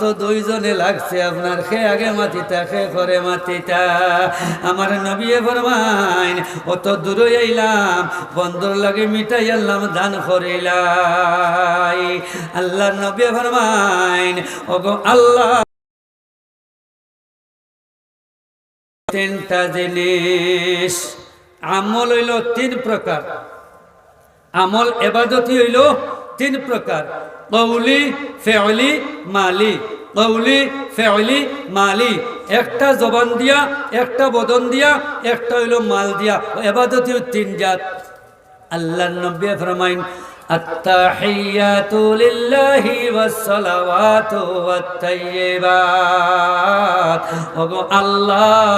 তো দুইজনে লাগছে আপনার খে আগে মাতিতা খে করে মাতিতা আমার নবী ফরমাইন অত দূরে আইলাম, বন্দর লাগে মিটাই আল্লাম দান করিলাই আল্লাহ নবী ফরমাইন, ওগো আল্লাহ। তিনটা জিনিস, আমল হইল তিন প্রকার। আমল এবাদতি হইল তিন প্রকার। কৌলি ফেয়লি মালি। কৌলি ফেয়লি মালি। একটা জবান দিয়া, একটা বদন দিয়া, একটা হইল মাল দিয়া। এবাদতীয় তিন জাত। আল্লাহ নব্বী ফরমাইন التحيات لله والصلوات والطيبات ওগো আল্লাহ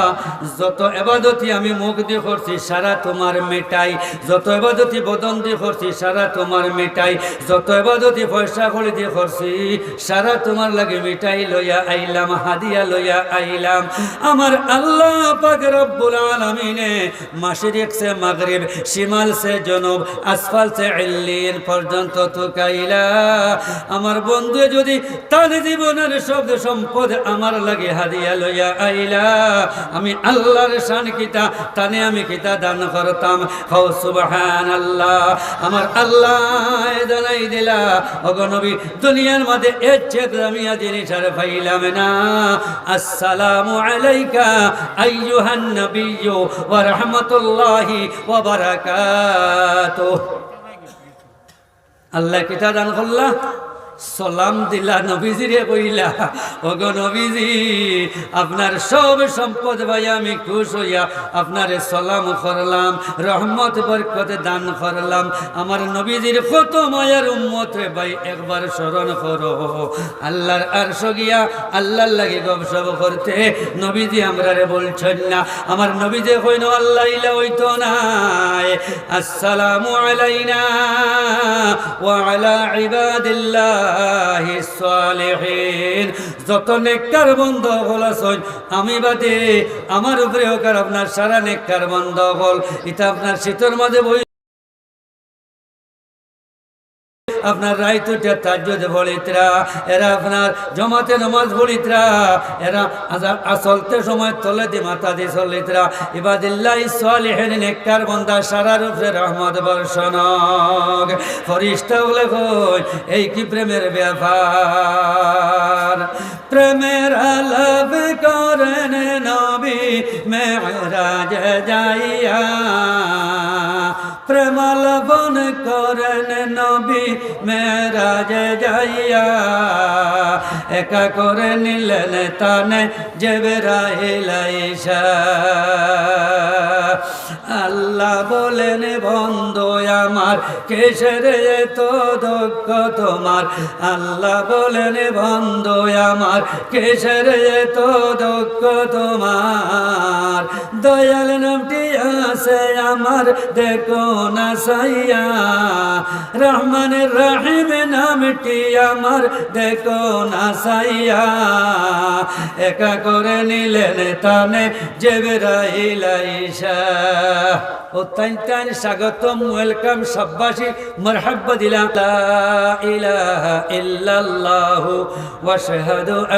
যত এবাদতি আমি মুখ দিয়ে করছি সারা তোমার মেটাই যত এবাদতি বদন দিয়ে করছি সারা তোমার মেটাই যত এবাদতি পয়সা করে দিয়ে করছি সারা তোমার লাগে মিটাই লইয়া আইলাম হাদিয়া লইয়া আইলাম আমার আল্লাহ পাক রব্বুল আলামিনে মাশরিক সে মাগরিব শিমাল সে জনব আসফাল সে ইল্লিন পর্যন্ত তুকাইলা আমার বন্ধু যদি তার জীবনের সব সম্পদ আমার লাগে হারিয়া লইয়া আইলা, আমি আল্লাহর শান কিতা, তানে আমি কিতা দান করতাম। হও আল্লাহ আমার আল্লাহ জানাই দিলা অগনবী দুনিয়ার মধ্যে এর চেয়ে আমি জিনিস আর পাইলাম না। আসসালামু আলাইকা, আইয়ুহান নবিয়্যু, ওয়া রাহমাতুল্লাহি ওয়া বারাকাতুহু। আল্লাহ কিতা দান করলা, সালাম দিলা, নবীজিরে কইলা, ওগো নবীজি, আপনার সব সম্পদ ভাই আমি খুশ হইয়া আপনারে সালাম করলাম, রহমত, বরকত দান করলাম। আমার নবীজির কত মায়ার উম্মত রে ভাই একবার স্মরণ করো। আল্লাহর আর গিয়া আল্লাহর লাগে গবসব করতে, নবীজি আমরা রে বলছেন না। আমার নবীজি কইন, আল্লাহ ইলা হইতো নাই আসসালামু আলাইনা ওয়া আলা الله সালিহিন। যত নেককার বন্ধ হল আমি বাদে আমার উপরে হোক আর আপনার সারা নেককার বন্ধ হল। এটা আপনার শীতের মাঝে বই আপনার রাইতুটা তাজ্জুদ বলিতরা, এরা আপনার জমাতে নমাজ বলিতরা, এরা আসলতে সময় তলে দি মাথা দি চলিতরা। ইবাদিল্লাহ সালিহিন, নেককার বন্দা সারার উপরে রহমত বর্ষণক। ফরিস্তা বলে কই, এই কি প্রেমের ব্যাপার? প্রেমের আলাপ করেন নবী মেরাজ যাইয়া প্রেমালবন করেন নবী মেরাজ যাইয়া। একা করে নিলেন তানে জেবেরাইলাইসা আল্লাহ বলেন বন্ধু আমার কেসের তো দুঃখ তোমার? আল্লাহ বলেন, বন্ধ আমার, কেসের তো দুঃখ তোমার? দয়াল নামটি আছে আমার, দেখো না সাইয়া। রহমান রহিম নামটি আমার দেখো না সাইয়া। একা করে নিলেন তানে জেবেরাইলাইসা ও তাই তাই স্বাগতম, ওয়েলকাম সব্বাসী, মরহাব্বা ইলাহা ইল্লাল্লাহু ওয়া শাহাদু